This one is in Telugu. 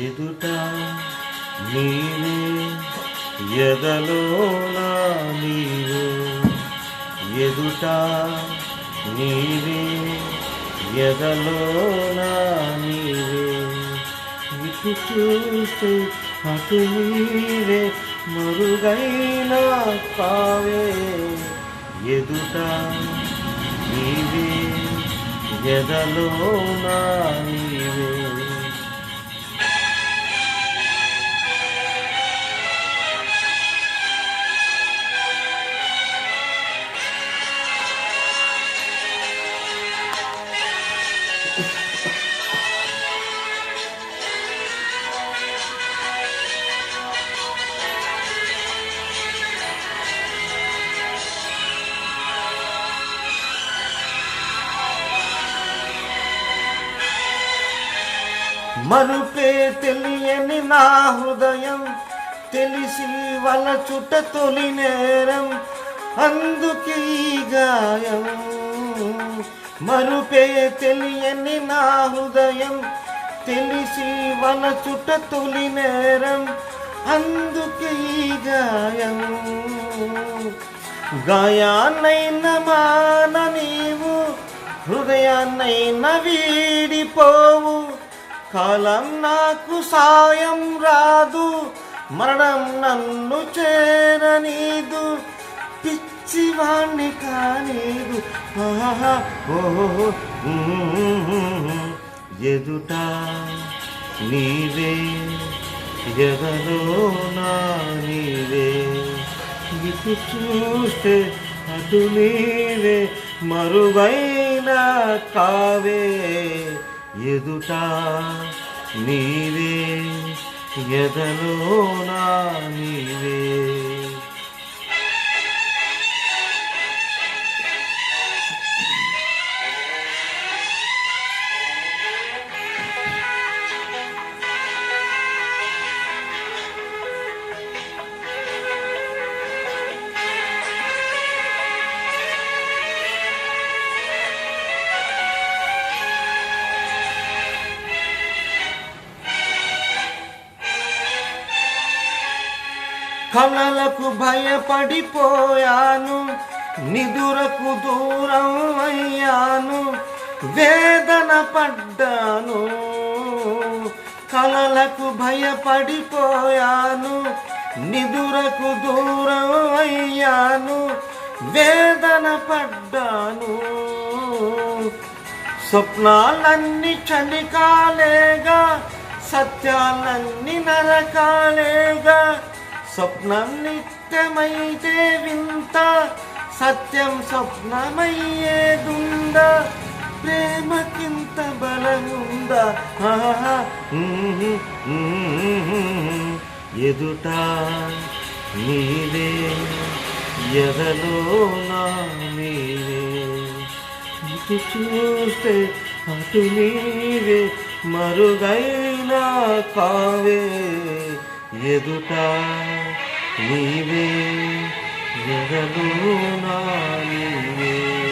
ఎదుట నీవే ఎదలోనా నీవే. ఎదుట నీవే ఎదలోనా నీవే. ఇటు చూస్తూ అటు నీవే మరుగైన కావే. ఎదుట నీవే ఎదలోనా మరుపే తెలియని నా హృదయం తెలిసి వల చుట్ట తొలి నేరం అందుకే గాయం. మరుపే తెలియని నా హృదయం తెలిసి వల చుట్ట తొలి నేరం అందుకే గాయం. గాయాన్నైన మాన నీవు హృదయాన్నైన వీడిపోవు. కాలం నాకు సాయం రాదు మరణం నన్ను చేరనీదు పిచ్చివాణ్ణి కానీదు. ఎదుట నీవే ఎవరో నా నీవే. ఇటు చూస్తే అటు నీవే మరువైన కావే. ఎదుట నీవే ఎదలో నా నీవే. కలలకు భయపడిపోయాను నిదురకు దూరం అయ్యాను వేదన పడ్డాను. కలలకు భయపడిపోయాను నిదురకు దూరం అయ్యాను వేదన పడ్డాను. స్వప్నాలన్నీ చలికాలేగా సత్యాలన్నీ నరకాలేగా స్వప్నం నిత్యమైతే వింత సత్యం స్వప్నమయ్యేదుందా ప్రేమకింత బలముందా ఎదుట నీవే ఎదలో నా నీవే. ఇటు చూస్తే అటు నీవే మరుగైనా కావే. ఎదుట నీవే ఎదలో నా నీవే.